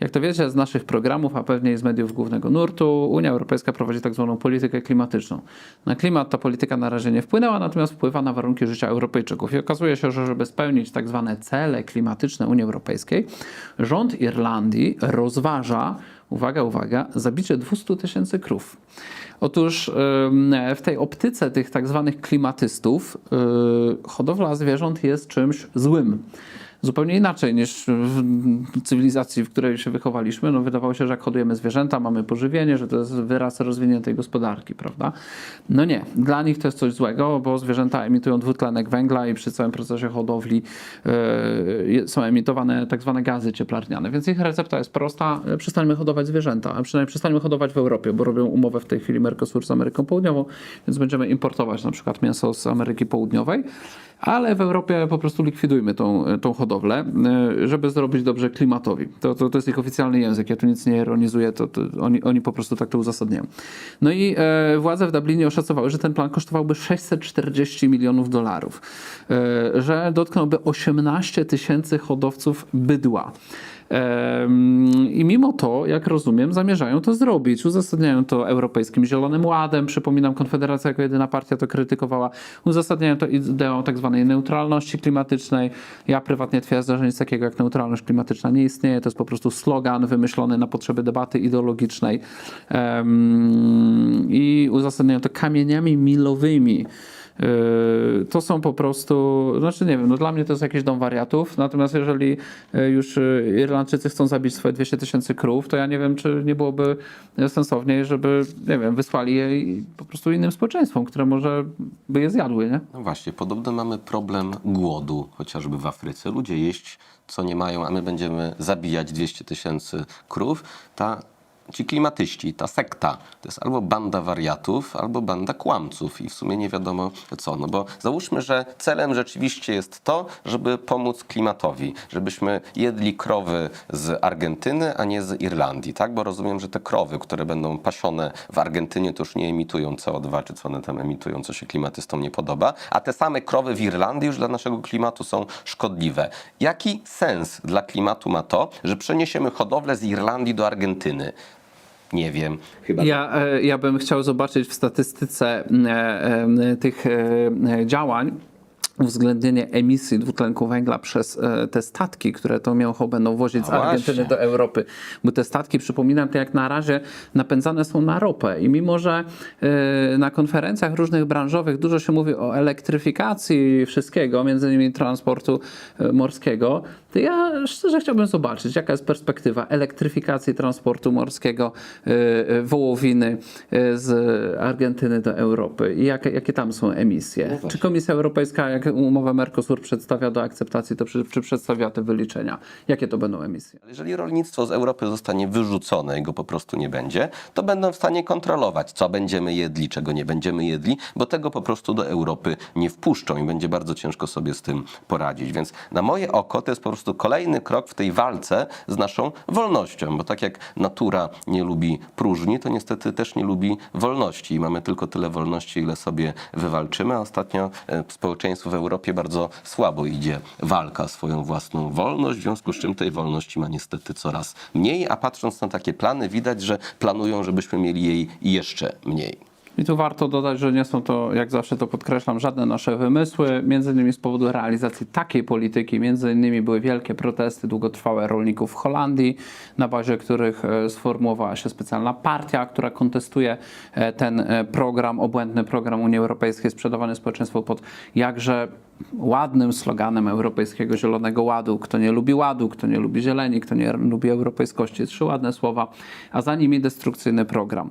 Jak to wiecie z naszych programów, a pewnie z mediów głównego nurtu, Unia Europejska prowadzi tak zwaną politykę klimatyczną. Na klimat ta polityka na razie nie wpłynęła, natomiast wpływa na warunki życia Europejczyków. I okazuje się, że żeby spełnić tak zwane cele klimatyczne Unii Europejskiej, rząd Irlandii rozważa, uwaga, uwaga, zabicie 200 tysięcy krów. Otóż w tej optyce tych tak zwanych klimatystów yy, hodowla zwierząt jest czymś złym zupełnie inaczej niż w cywilizacji, w której się wychowaliśmy. No, wydawało się, że jak hodujemy zwierzęta, mamy pożywienie, że to jest wyraz rozwiniętej gospodarki, prawda? No nie, dla nich to jest coś złego, bo zwierzęta emitują dwutlenek węgla i przy całym procesie hodowli e, są emitowane tak zwane gazy cieplarniane. Więc ich recepta jest prosta, e, przestańmy hodować zwierzęta, a przynajmniej przestańmy hodować w Europie, bo robią umowę w tej chwili Mercosur z Ameryką Południową, więc będziemy importować na przykład mięso z Ameryki Południowej ale w Europie po prostu likwidujmy tą, tą hodowlę, y, żeby zrobić dobrze klimatowi. To, to, to jest ich oficjalny język, ja tu nic nie ironizuję, to, to oni, oni po prostu tak to uzasadniają. No i e, władze w Dublinie oszacowały, że ten plan kosztowałby 640 milionów dolarów, e, że dotknąłby 18 tysięcy hodowców bydła. I mimo to, jak rozumiem, zamierzają to zrobić. Uzasadniają to Europejskim Zielonym Ładem. Przypominam, Konfederacja jako jedyna partia to krytykowała. Uzasadniają to ideą tak zwanej neutralności klimatycznej. Ja prywatnie twierdzę, że nic takiego jak neutralność klimatyczna nie istnieje. To jest po prostu slogan wymyślony na potrzeby debaty ideologicznej. I uzasadniają to kamieniami milowymi. Yy, To są po prostu, znaczy nie wiem, no dla mnie to jest jakiś dom wariatów, natomiast jeżeli yy, już yy, Irlandczycy chcą zabić swoje 200 tysięcy krów, to ja nie wiem, czy nie byłoby sensowniej, żeby, nie wiem, wysłali je po prostu innym społeczeństwom, które może by je zjadły, nie? No właśnie, podobno mamy problem głodu, chociażby w Afryce. Ludzie jeść, co nie mają, a my będziemy zabijać 200 tysięcy krów. Ta, ci klimatyści, ta sekta, to jest albo banda wariatów, albo banda kłamców i w sumie nie wiadomo co. No bo załóżmy, że celem rzeczywiście jest to, żeby pomóc klimatowi, żebyśmy jedli krowy z Argentyny, a nie z Irlandii, tak? Bo rozumiem, że te krowy, które będą pasione w Argentynie, to już nie emitują CO2, czy co one tam emitują, co się klimatystom nie podoba, a te same krowy w Irlandii już dla naszego klimatu są szkodliwe. Jaki sens dla klimatu ma to, że przeniesiemy hodowlę z Irlandii do Argentyny? Nie wiem. Chyba Ja, e, ja bym chciał zobaczyć w statystyce e, e, tych działań uwzględnienie emisji dwutlenku węgla przez e, te statki, które to mięcho będą wozić z Argentyny do Europy. Bo te statki, przypominam, to jak na razie napędzane są na ropę i mimo, że e, na konferencjach różnych branżowych dużo się mówi o elektryfikacji wszystkiego, między innymi transportu e, morskiego, to ja szczerze chciałbym zobaczyć, jaka jest perspektywa elektryfikacji transportu morskiego e, e, wołowiny e, z Argentyny do Europy i jakie, jakie tam są emisje. Czy Komisja Europejska, jak umowę Mercosur przedstawia do akceptacji, to czy, czy przedstawia te wyliczenia? Jakie to będą emisje? Jeżeli rolnictwo z Europy zostanie wyrzucone i go po prostu nie będzie, to będą w stanie kontrolować, co będziemy jedli, czego nie będziemy jedli, bo tego po prostu do Europy nie wpuszczą i będzie bardzo ciężko sobie z tym poradzić. Więc na moje oko to jest po prostu kolejny krok w tej walce z naszą wolnością, bo tak jak natura nie lubi próżni, to niestety też nie lubi wolności. I mamy tylko tyle wolności, ile sobie wywalczymy, a ostatnio e, społeczeństwu w Europie bardzo słabo idzie walka o swoją własną wolność, w związku z czym tej wolności ma niestety coraz mniej, a patrząc na takie plany widać, że planują, żebyśmy mieli jej jeszcze mniej. I tu warto dodać, że nie są to, jak zawsze to podkreślam, żadne nasze wymysły. Między innymi z powodu realizacji takiej polityki, między innymi były wielkie protesty długotrwałe rolników w Holandii, na bazie których e, sformułowała się specjalna partia, która kontestuje e, ten e, program, obłędny program Unii Europejskiej sprzedawany społeczeństwu pod jakże ładnym sloganem Europejskiego Zielonego Ładu. Kto nie lubi ładu, kto nie lubi zieleni, kto nie lubi europejskości. Trzy ładne słowa, a za nimi destrukcyjny program.